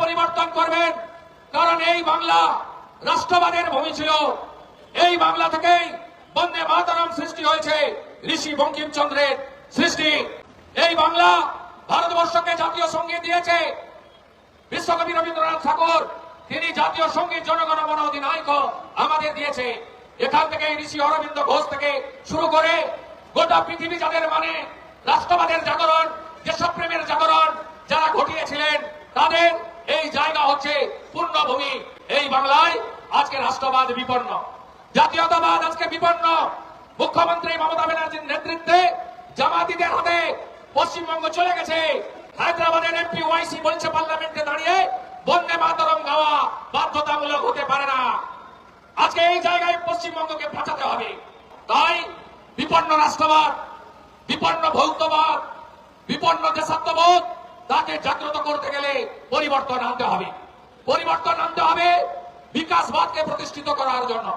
পরিবর্তন করবেন। কারণ এই বাংলা রাষ্ট্রবাদের ভূমি ছিল। এই বাংলা থেকেই বন্দে মাতারাম সৃষ্টি হয়েছে। ঋষি বঙ্কিমচন্দ্রের সৃষ্টি। এই বাংলা ভারতবর্ষকে জাতীয় সংগীত দিয়েছে। বিশ্বকবি রবীন্দ্রনাথ ঠাকুর, তিনি জাতীয় সংগীত জনগণ মন অধিনায়ক আমাদের দিয়েছে। এখান থেকে ঋষি অরবিন্দ ঘোষ থেকে শুরু করে গোটা পৃথিবী যাদের মানে রাষ্ট্রবাদের জাগরণ, দেশপ্রেমের জাগরণ যারা ঘটিয়েছিলেন, তাদের হচ্ছে পূর্ণভূমি এই বাংলায় আজকে রাষ্ট্রবাদ বিপন্ন। জাতীয়তাবাদ আজকে বিপন্ন। মুখ্যমন্ত্রী মমতা ব্যানার্জির নেতৃত্বে জামাতিদের হাতে পশ্চিমবঙ্গ চলে গেছে। হায়দ্রাবাদের এমপি ওয়াইসি বলছে পার্লামেন্টে দাঁড়িয়ে বন্দে মাতরম গাওয়া বাধ্যতামূলক হতে পারে না। আজকে এই জায়গায় পশ্চিমবঙ্গকে বাঁচাতে হবে। তাই বিপন্ন রাষ্ট্রবাদ, বিপন্ন ভৌতবাদ, বিপন্ন দেশাত্মবোধ, তাকে জাগ্রত করতে গেলে পরিবর্তন আনতে হবে। পরিবর্তন আনতে হবে। বিকাশবাদকে প্রতিষ্ঠিত করার জন্য।